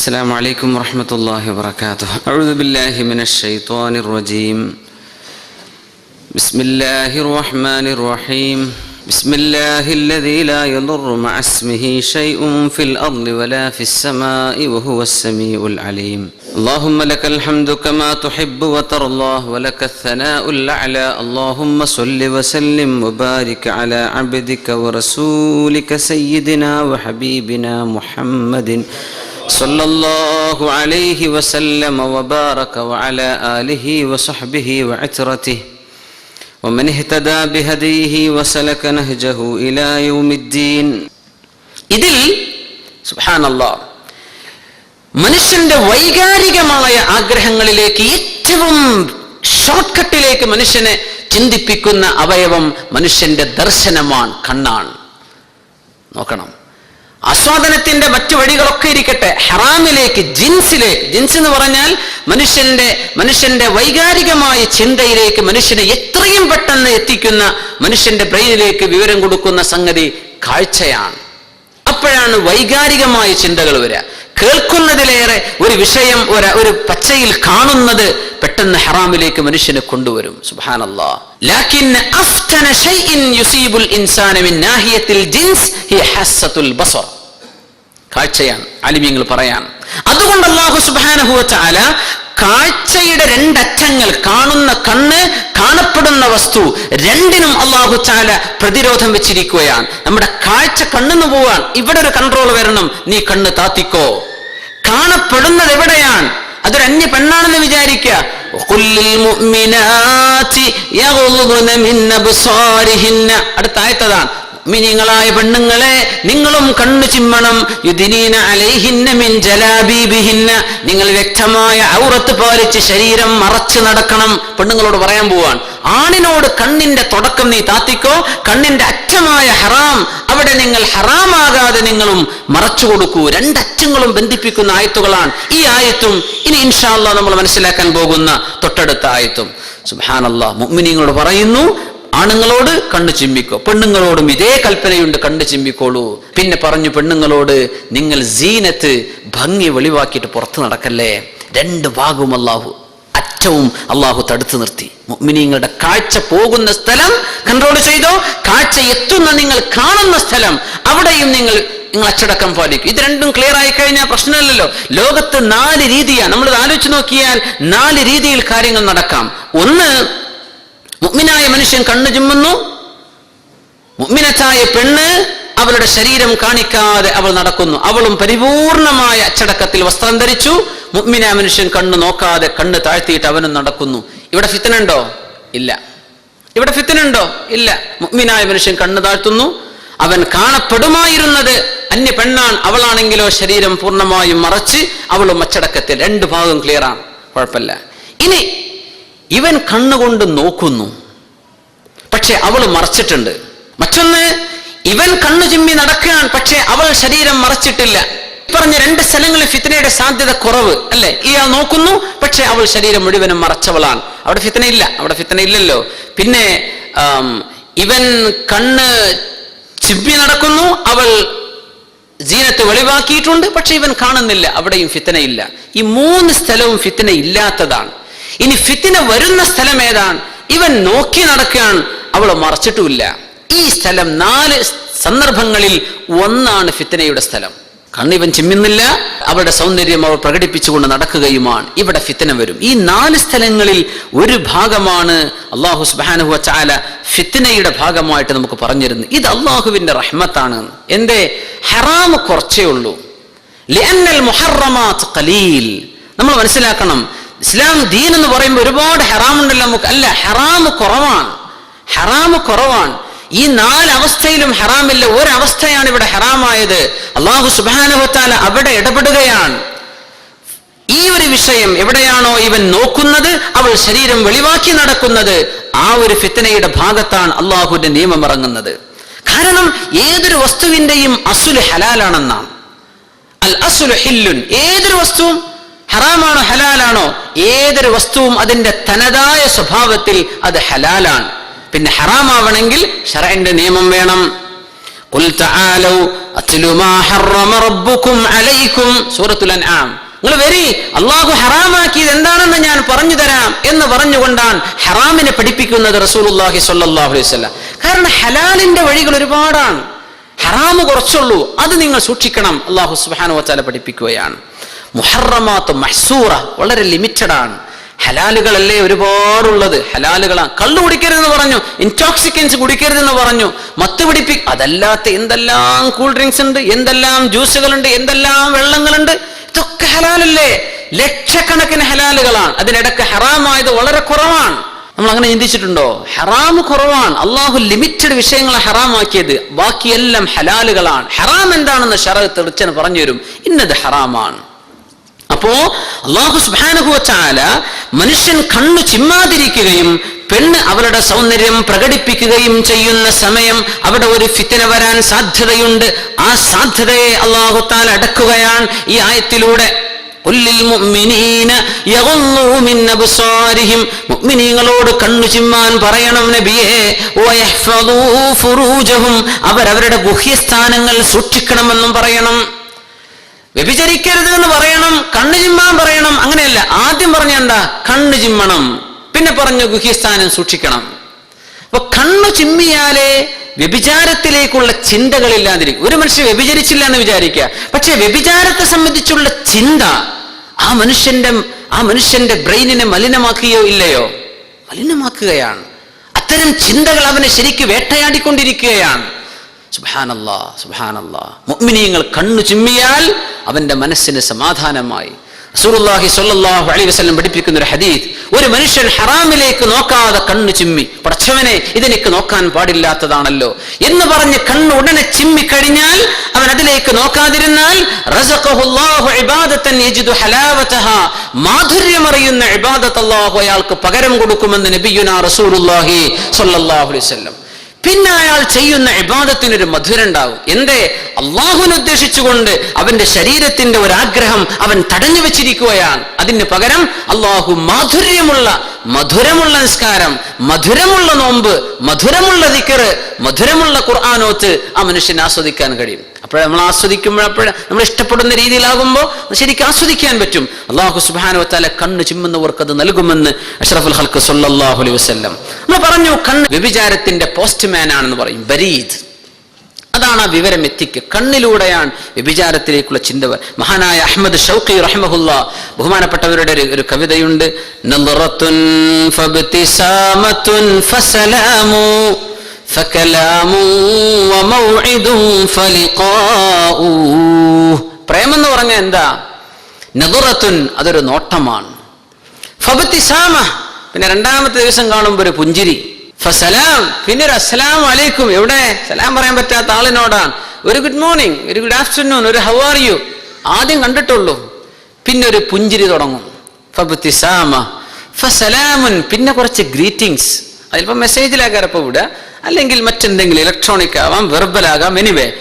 السلام عليكم ورحمة الله وبركاته. أعوذ بالله من الشيطان الرجيم. بسم الله الرحمن الرحيم. بسم الله الذي لا يضر مع اسمه شيء في الأرض ولا في السماء وهو السميع العليم. اللهم لك الحمد كما تحب وترضى ولك الثناء الأعلى. اللهم صل وسلم وبارك على عبدك ورسولك سيدنا وحبيبنا محمد. صلى الله عليه وسلم وبارك وعلى آله وصحبه وعترته ومن اهتدى بهديه وسلك نهجه إلى يوم الدين ഇതിൽ സുബ്ഹാനല്ലാ മനുഷ്യന്റെ വൈകാരികമായ ആഗ്രഹങ്ങളിലേക്ക് ഏറ്റവും ഷോർട്ട് കട്ടിലേക്ക് മനുഷ്യനെ ചിന്തിപ്പിക്കുന്ന അവയവം മനുഷ്യന്റെ ദർശനമാണ് കണ്ണാണ് നോക്കണം ആസ്വാദനത്തിന്റെ മറ്റു വഴികളൊക്കെ ഇരിക്കട്ടെ. ഹറാമിലേക്ക് ജിൻസിലേക്ക്. ജിൻസ് എന്ന് പറഞ്ഞാൽ മനുഷ്യന്റെ മനുഷ്യന്റെ വൈകാരികമായ ചിന്തയിലേക്ക് മനുഷ്യനെ എത്രയും പെട്ടെന്ന് എത്തിക്കുന്ന മനുഷ്യന്റെ ബ്രെയിനിലേക്ക് വിവരം കൊടുക്കുന്ന സംഗതി കാഴ്ചയാണ്. അപ്പോഴാണ് വൈകാരികമായ ചിന്തകൾ വരിക. കേൾക്കുന്നതിലേറെ ഒരു വിഷയം ഒരു ഒരു പച്ചയിൽ കാണുന്നത് പെട്ടെന്ന് ഹറാമിലേക്ക് മനുഷ്യനെ കൊണ്ടുവരും. സുബാനല്ലാ കാഴ്ചയാണ്. അലിമ്യങ്ങൾ പറയാൻ. അതുകൊണ്ട് അള്ളാഹു സുബ്ഹാനഹു വതആല കാഴ്ചയുടെ രണ്ടറ്റങ്ങൾ കാണുന്ന കണ്ണ് കാണപ്പെടുന്ന വസ്തു രണ്ടിനും അള്ളാഹു ചാല പ്രതിരോധം വെച്ചിരിക്കുകയാണ്. നമ്മുടെ കാഴ്ച കണ്ണെന്ന് പോവാൻ ഇവിടെ ഒരു കൺട്രോൾ വരണം. നീ കണ്ണ് താത്തിക്കോ. കാണപ്പെടുന്നത് എവിടെയാണ്? അതൊരു അന്യ പെണ്ണാണെന്ന് വിചാരിക്കുക. അടുത്ത മിനിങ്ങളായ പെണ്ണുങ്ങളെ നിങ്ങളും കണ്ണു ചിമ്മണം. അലൈഹിന്ന മിൻ നിങ്ങൾ വ്യക്തമായ ഔറത്ത് പാലിച്ച് ശരീരം മറച്ചു നടക്കണം. പെണ്ണുങ്ങളോട് പറയാൻ പോവാണ്. ആണിനോട് കണ്ണിന്റെ തുടക്കം നീ താത്തിക്കോ കണ്ണിന്റെ അറ്റമായ ഹറാം അവിടെ നിങ്ങൾ ഹറാമാകാതെ നിങ്ങളും മറച്ചു കൊടുക്കൂ. രണ്ടറ്റങ്ങളും ബന്ധിപ്പിക്കുന്ന ആയത്തുകളാണ് ഈ ആയത്തും. ഇനി ഇൻഷാല്ല നമ്മൾ മനസ്സിലാക്കാൻ പോകുന്ന തൊട്ടടുത്ത ആയത്തും. സുഹാനല്ല മുഅ്മിനീങ്ങളോട് പറയുന്നു ആണുങ്ങളോട് കണ്ണു ചിമ്മിക്കോ പെണ്ണുങ്ങളോടും ഇതേ കൽപ്പനയുണ്ട് കണ്ണു ചിമ്മിക്കോളൂ. പിന്നെ പറഞ്ഞു പെണ്ണുങ്ങളോട് നിങ്ങൾ സീനത്ത് ഭംഗി വെളിവാക്കിയിട്ട് പുറത്തു നടക്കല്ലേ? രണ്ട് ഭാഗവും അല്ലാഹു. അറ്റവും അള്ളാഹു തടുത്തു നിർത്തി. മിനിങ്ങളുടെ കാഴ്ച പോകുന്ന സ്ഥലം കൺട്രോൾ ചെയ്തോ? കാഴ്ച എത്തുന്ന നിങ്ങൾ കാണുന്ന സ്ഥലം അവിടെയും നിങ്ങൾ നിങ്ങൾ അച്ചടക്കം പാലിക്കും. ഇത് രണ്ടും ക്ലിയർ ആയി കഴിഞ്ഞാൽ പ്രശ്നമല്ലല്ലോ. ലോകത്ത് നാല് രീതിയാണ് നമ്മൾ ആലോചിച്ച് നോക്കിയാൽ നാല് രീതിയിൽ കാര്യങ്ങൾ നടക്കാം. ഒന്ന് മുഗ്മിനായ മനുഷ്യൻ കണ്ണു ചുമ്മുന്നു മുഗ്മിനായ പെണ്ണ് അവളുടെ ശരീരം കാണിക്കാതെ അവൾ നടക്കുന്നു. അവളും പരിപൂർണമായ അച്ചടക്കത്തിൽ വസ്ത്രം ധരിച്ചു. മുഗ്മിന മനുഷ്യൻ കണ്ണു നോക്കാതെ കണ്ണ് താഴ്ത്തിയിട്ട് അവനും നടക്കുന്നു. ഇവിടെ ഫിത്തനുണ്ടോ? ഇല്ല. ഇവിടെ ഫിത്തനുണ്ടോ? ഇല്ല. മുഗ്മിനായ മനുഷ്യൻ കണ്ണ് താഴ്ത്തുന്നു. അവൻ കാണപ്പെടുമായിരുന്നത് അന്യ പെണ്ണാണ്. അവളാണെങ്കിലോ ശരീരം പൂർണമായും മറച്ച് അവളും അച്ചടക്കത്തിൽ രണ്ട് ഭാഗം ക്ലിയർ ആണ്. കുഴപ്പമില്ല. ഇനി ഇവൻ കണ്ണുകൊണ്ട് നോക്കുന്നു. പക്ഷെ അവൾ മറച്ചിട്ടുണ്ട്. മറ്റൊന്ന് ഇവൻ കണ്ണു ചിമ്മി നടക്കുകയാണ് പക്ഷേ അവൾ ശരീരം മറച്ചിട്ടില്ല. പറഞ്ഞ രണ്ട് സ്ഥലങ്ങളിൽ ഫിത്തനയുടെ സാധ്യത കുറവ് അല്ലെ? ഇയാൾ നോക്കുന്നു പക്ഷെ അവൾ ശരീരം മുഴുവനും മറച്ചവളാണ്. അവിടെ ഫിത്തന ഇല്ല അവിടെ ഫിത്തന ഇല്ലല്ലോ പിന്നെ ഇവൻ കണ്ണ് ചിമ്മി നടക്കുന്നു അവൾ ജീനത്ത് വെളിവാക്കിയിട്ടുണ്ട് പക്ഷെ ഇവൻ കാണുന്നില്ല അവിടെയും ഫിത്തനയില്ല ഈ മൂന്ന് സ്ഥലവും ഫിത്തന ഇല്ലാത്തതാണ് ഇനി ഫിത്തിന വരുന്ന സ്ഥലം ഏതാണ്? ഇവൻ നോക്കി നടക്കുകയാണ് അവൾ മറച്ചിട്ടുമില്ല. ഈ സ്ഥലം നാല് സന്ദർഭങ്ങളിൽ ഒന്നാണ് ഫിത്തനയുടെ സ്ഥലം. കണ്ണിവൻ ചിമ്മുന്നില്ല അവരുടെ സൗന്ദര്യം അവർ പ്രകടിപ്പിച്ചുകൊണ്ട് നടക്കുകയുമാണ്. ഇവിടെ ഫിത്തന വരും. ഈ നാല് സ്ഥലങ്ങളിൽ ഒരു ഭാഗമാണ് അള്ളാഹു സുബാനുഹു ചാല ഫിത്തനയുടെ ഭാഗമായിട്ട് നമുക്ക് പറഞ്ഞിരുന്നു. ഇത് അള്ളാഹുവിന്റെ റഹ്മത്താണ്. എന്റെ ഹറാമ് കുറച്ചേ ഉള്ളൂ. ഖലീൽ. നമ്മൾ മനസ്സിലാക്കണം ഇസ്ലാം ദീൻ എന്ന് പറയുമ്പോൾ ഒരുപാട് ഹറാമുണ്ടല്ലോ നമുക്ക്. അല്ല ഹറാമ് കുറവാണ്. ഹറാമ് കുറവാണ്. ഈ നാല് അവസ്ഥയിലും ഹറാമില്ല. ഒരവസ്ഥയാണ് ഇവിടെ ഹറാമായത്. അള്ളാഹു സുബാനുഭവത്താൽ അവിടെ ഇടപെടുകയാണ്. ഈ ഒരു വിഷയം എവിടെയാണോ ഇവൻ നോക്കുന്നത് അവൾ ശരീരം വെളിവാക്കി നടക്കുന്നത് ആ ഒരു ഫിത്തനയുടെ ഭാഗത്താണ് അള്ളാഹുവിന്റെ നിയമം ഇറങ്ങുന്നത്. കാരണം ഏതൊരു വസ്തുവിന്റെയും അസുൽ ഹലാലാണെന്നാണ്. അൽ അസുൽ ഹില്ലുൻ ഏതൊരു വസ്തുവും ഹറാമാണോ ഹലാലാണോ ഏതൊരു വസ്തുവും അതിന്റെ തനതായ സ്വഭാവത്തിൽ അത് ഹലാലാണ്. പിന്നെ ഹറാമാവണമെങ്കിൽ ഷറന്റെ നിയമം വേണം. നിങ്ങൾ വരി അള്ളാഹു ഹറാമാക്കിയത് എന്താണെന്ന് ഞാൻ പറഞ്ഞു തരാം എന്ന് പറഞ്ഞുകൊണ്ടാണ് ഹറാമിനെ പഠിപ്പിക്കുന്നത് റസൂലുല്ലാഹി സ്വല്ലാഹു കാരണം ഹലാലിന്റെ വഴികൾ ഒരുപാടാണ്. ഹറാമ് കുറച്ചുള്ളൂ. അത് നിങ്ങൾ സൂക്ഷിക്കണം. അള്ളാഹു സുബാനു പഠിപ്പിക്കുകയാണ്. മുഹറമാത്ത് മഹ്സൂറ വളരെ ലിമിറ്റഡ് ആണ്. ഹലാലുകളല്ലേ ഒരുപാടുള്ളത്. ഹലാലുകളാണ് കള്ളു കുടിക്കരുതെന്ന് പറഞ്ഞു. ഇൻടോക്സിക്കൻസ് കുടിക്കരുതെന്ന് പറഞ്ഞു. മത്ത് പിടിപ്പി അതല്ലാത്ത എന്തെല്ലാം കൂൾ ഡ്രിങ്ക്സ് ഉണ്ട് എന്തെല്ലാം ജ്യൂസുകളുണ്ട് എന്തെല്ലാം വെള്ളങ്ങളുണ്ട്. ഇതൊക്കെ ഹലാലല്ലേ? ലക്ഷക്കണക്കിന് ഹലാലുകളാണ്. അതിനിടക്ക് ഹറാമായത് വളരെ കുറവാണ്. നമ്മൾ അങ്ങനെ ചിന്തിച്ചിട്ടുണ്ടോ? ഹറാം കുറവാണ്. അള്ളാഹു ലിമിറ്റഡ് വിഷയങ്ങളെ ഹറാമാക്കിയത്. ബാക്കിയെല്ലാം ഹലാലുകളാണ്. ഹറാം എന്താണെന്ന് ഷറ തെളിച്ചെന്ന് പറഞ്ഞു തരും ഇന്നത് ഹറാമാണ്. അപ്പോ അള്ളാഹു സുബാനുഭവച്ചാല മനുഷ്യൻ കണ്ണു ചിമ്മാതിരിക്കുകയും പെണ്ണ് അവളുടെ സൗന്ദര്യം പ്രകടിപ്പിക്കുകയും ചെയ്യുന്ന സമയം അവിടെ ഒരു ഫിത്തന വരാൻ സാധ്യതയുണ്ട്. ആ സാധ്യതയെ അള്ളാഹു താല അടക്കുകയാണ് ഈ ആയത്തിലൂടെ. മുഅ്മിനീങ്ങളോട് കണ്ണു ചിമ്മാൻ പറയണം നബിയെ. അവരവരുടെ ഗുഹ്യസ്ഥാനങ്ങൾ സൂക്ഷിക്കണമെന്നും പറയണം. വ്യഭിചരിക്കരുത് എന്ന് പറയണം കണ്ണു ചിമ്മാൻ പറയണം അങ്ങനെയല്ല. ആദ്യം പറഞ്ഞ എന്താ? കണ്ണു ചിമ്മണം. പിന്നെ പറഞ്ഞു ഗുഹ്യസ്ഥാനം സൂക്ഷിക്കണം. അപ്പൊ കണ്ണു ചിമ്മിയാലേ വ്യഭിചാരത്തിലേക്കുള്ള ചിന്തകളില്ലാതിരിക്കും. ഒരു മനുഷ്യൻ വ്യഭിചരിച്ചില്ല എന്ന് വിചാരിക്കുക. പക്ഷെ വ്യഭിചാരത്തെ സംബന്ധിച്ചുള്ള ചിന്ത ആ മനുഷ്യന്റെ ആ മനുഷ്യന്റെ ബ്രെയിനിനെ മലിനമാക്കുകയോ ഇല്ലയോ? മലിനമാക്കുകയാണ്. അത്തരം ചിന്തകൾ അവനെ ശരിക്ക് വേട്ടയാടിക്കൊണ്ടിരിക്കുകയാണ്. സുബാനല്ലാ സുബാനല്ലാ മുഅ്മിനീങ്ങൾ കണ്ണു ചിമ്മിയാൽ അവന്റെ മനസ്സിന് സമാധാനമായി. റസൂലുള്ളാഹി സ്വല്ലല്ലാഹു അലൈഹി വസല്ലം പഠിപ്പിക്കുന്ന ഒരു ഹദീസ് ഒരു മനുഷ്യൻ ഹറാമിലേക്ക് നോക്കാതെ കണ്ണു ചിമ്മി പടച്ചവനെ ഇതെനിക്ക് നോക്കാൻ പാടില്ലാത്തതാണല്ലോ എന്ന് പറഞ്ഞ് കണ്ണ് ഉടനെ ചിമ്മി കഴിഞ്ഞാൽ അവൻ അതിലേക്ക് നോക്കാതിരുന്നാൽ മാധുര്യമറിയുന്ന ഇബാദത്ത് അല്ലാഹു അയാൾക്ക് പകരം കൊടുക്കുമെന്ന് നബിയുനാ സ്വല്ലല്ലാഹു അലൈഹി വസല്ലം. പിന്നെ അയാൾ ചെയ്യുന്ന ഇബാദത്തിനൊരു മധുരം ഉണ്ടാവും എന്തേ? അള്ളാഹുവിനെ ഉദ്ദേശിച്ചുകൊണ്ട് അവന്റെ ശരീരത്തിന്റെ ഒരാഗ്രഹം അവൻ തടഞ്ഞു വെച്ചിരിക്കുകയാണ്. അതിന് പകരം അള്ളാഹു മാധുര്യമുള്ള മധുരമുള്ള നിസ്കാരം മധുരമുള്ള നോമ്പ് മധുരമുള്ള ദിക്കറ് മധുരമുള്ള ഖുർആാനോത്ത് ആ മനുഷ്യൻ ആസ്വദിക്കാൻ കഴിയും. അപ്പോഴേ നമ്മൾ ആസ്വദിക്കുമ്പോൾ അപ്പോഴേ നമ്മൾ ഇഷ്ടപ്പെടുന്ന രീതിയിലാകുമ്പോൾ ശരിക്കും ആസ്വദിക്കാൻ പറ്റും. അള്ളാഹു സുബാനുവത്താല തല കണ്ണ് ചിമ്മുന്നവർക്ക് അത് നൽകുമെന്ന് അഷ്റഫുൽ ഹൽക്ക് സല്ലാഹു അലൈഹി വസ്ലം നമ്മൾ പറഞ്ഞു കണ്ണ് വ്യഭിചാരത്തിന്റെ പോസ്റ്റ്മാൻ ആണെന്ന് പറയും ബരീദ്. അതാണ് ആ വിവരം എത്തിക്കുക. കണ്ണിലൂടെയാണ് വ്യഭിചാരത്തിലേക്കുള്ള ചിന്ത മഹാനായ അഹമ്മദ് ഷൗഖി റഹ്മഹുല്ല ബഹുമാനപ്പെട്ടവരുടെ ഒരു- ഒരു കവിതയുണ്ട്. فكلام وموعد فلقاء പ്രേമം എന്ന് പറഞ്ഞാൽ എന്താ നദുറത്തുൻ അതൊരു നോട്ടമാണ് ഫബത്തിസാമ പിന്നെ രണ്ടാമത്തെ ദിവസം കാണുമ്പോൾ ഒരു പുഞ്ചിരി ഫസലാം പിന്നെ ഒരു അസ്സലാം അലൈക്കും എവിടെ സലാം പറയാൻ പറ്റാത്ത ആളിനോടാണ് ഒരു ഗുഡ് മോർണിംഗ് ഒരു ഗുഡ് ആഫ്റ്റർനൂൺ ഒരു ഹൗ ആർ യു ആദ്യം കണ്ടിട്ടുള്ളൂ പിന്നെ ഒരു പുഞ്ചിരി തുടങ്ങും ഫബത്തിസാമ ഫസലാമുൻ പിന്നെ കുറച്ച് ഗ്രീറ്റിംഗ്സ് അതിലിപ്പോൾ മെസ്സേജിലാകാരപ്പോൾ വിടുക അല്ലെങ്കിൽ മറ്റെന്തെങ്കിലും ഇലക്ട്രോണിക് ആവാം വെർബൽ ആകാം എനിവേ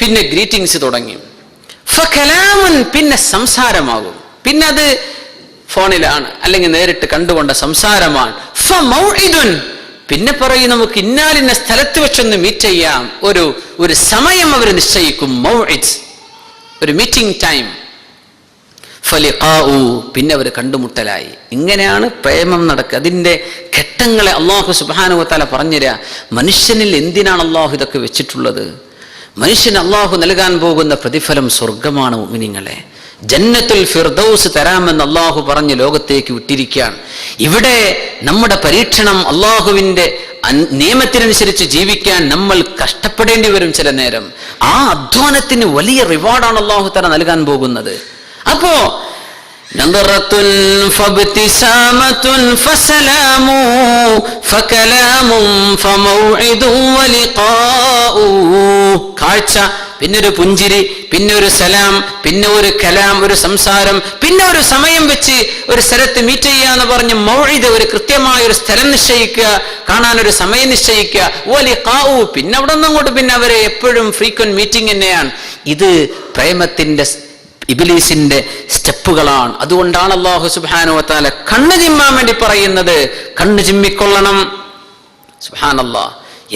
പിന്നെ ഗ്രീറ്റിംഗ്സ് തുടങ്ങി. ഫലാമൻ പിന്നെ സംസാരമാകും. പിന്നെ അത് ഫോണിലാണ് അല്ലെങ്കിൽ നേരിട്ട് കണ്ടുകൊണ്ട സംസാരമാണ്. പിന്നെ പറയും നമുക്ക് ഇന്നാലിന്ന സ്ഥലത്ത് വെച്ചൊന്ന് മീറ്റ് ചെയ്യാം. ഒരു ഒരു സമയം അവർ നിശ്ചയിക്കും ഒരു മീറ്റിംഗ് ടൈം ഫലിഖാഉ പിന്നെ അവർ കണ്ടുമുട്ടലായി. ഇങ്ങനെയാണ് പ്രേമം നടക്കുക അതിന്റെ ഘട്ടങ്ങളെ അള്ളാഹു സുബാനുവത്താല പറഞ്ഞുതരാ. മനുഷ്യനിൽ എന്തിനാണ് അള്ളാഹു ഇതൊക്കെ വെച്ചിട്ടുള്ളത്? മനുഷ്യന് അള്ളാഹു നൽകാൻ പോകുന്ന പ്രതിഫലം സ്വർഗമാണ് മുഅ്മിനീങ്ങളെ. ജന്നത്തുൽ ഫിർദൌസ് തരാമെന്ന് അള്ളാഹു പറഞ്ഞ് ലോകത്തേക്ക് വിട്ടിരിക്കുകയാണ്. ഇവിടെ നമ്മുടെ പരീക്ഷണം അള്ളാഹുവിന്റെ നിയമത്തിനനുസരിച്ച് ജീവിക്കാൻ നമ്മൾ കഷ്ടപ്പെടേണ്ടി വരും ചില നേരം. ആ അധ്വാനത്തിന് വലിയ റിവാർഡാണ് അള്ളാഹു തല നൽകാൻ പോകുന്നത്. അപ്പോ نظرة فابتسامة فسلام فكلام فموعد ولقاء കാഴ്ച പിന്നെ ഒരു പുഞ്ചിരി പിന്നെ ഒരു സലാം പിന്നെ ഒരു കലാം ഒരു സംസാരം പിന്നെ ഒരു സമയം വെച്ച് ഒരു സ്ഥലത്ത് മീറ്റ് ചെയ്യാന്ന് പറഞ്ഞ് മൗഴിത് ഒരു കൃത്യമായ ഒരു സ്ഥലം നിശ്ചയിക്കുക കാണാൻ ഒരു സമയം നിശ്ചയിക്കുക ഓലി കാവു പിന്നെ അവിടെ നിന്ന് അങ്ങോട്ട് പിന്നെ അവരെ എപ്പോഴും ഫ്രീക്വന്റ് മീറ്റിംഗ് തന്നെയാണ് ഇത് പ്രേമത്തിന്റെ ഇബിലീസിന്റെ സ്റ്റെപ്പുകളാണ്. അതുകൊണ്ടാണ് അള്ളാഹു സുബാനോ താല കണ്ണ് ചിമ്മാൻ വേണ്ടി പറയുന്നത്. കണ്ണ് ചിമ്മിക്കൊള്ളണം. സുബാനല്ലാ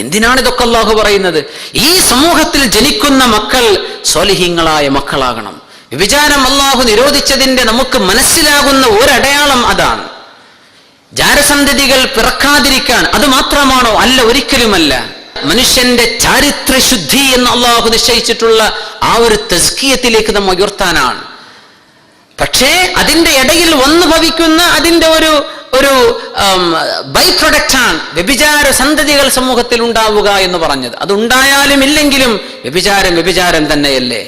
എന്തിനാണ് ഇതൊക്കെ അള്ളാഹു പറയുന്നത്? ഈ സമൂഹത്തിൽ ജനിക്കുന്ന മക്കൾ സ്വലിഹീങ്ങളായ മക്കളാകണം. വിഭിചാരം അള്ളാഹു നിരോധിച്ചതിന്റെ നമുക്ക് മനസ്സിലാകുന്ന ഒരടയാളം അതാണ്. ജാരസന്ധതികൾ പിറക്കാതിരിക്കാൻ അത് മാത്രമാണോ? അല്ല ഒരിക്കലുമല്ല. മനുഷ്യന്റെ ചാരിത്രശുദ്ധി എന്ന് അള്ളാഹു നിശ്ചയിച്ചിട്ടുള്ള ആ ഒരു തസ്കീയത്തിലേക്ക് നമ്മൾ ഉയർത്താനാണ്. പക്ഷേ അതിന്റെ ഇടയിൽ വന്നു ഭവിക്കുന്ന അതിന്റെ ഒരു ഒരു ബൈ പ്രൊഡക്റ്റാണ് വ്യഭിചാര സന്തതികൾ സമൂഹത്തിൽ ഉണ്ടാവുക എന്ന് പറഞ്ഞത്. അതുണ്ടായാലും ഇല്ലെങ്കിലും വ്യഭിചാരം വ്യഭിചാരം തന്നെയല്ലേ?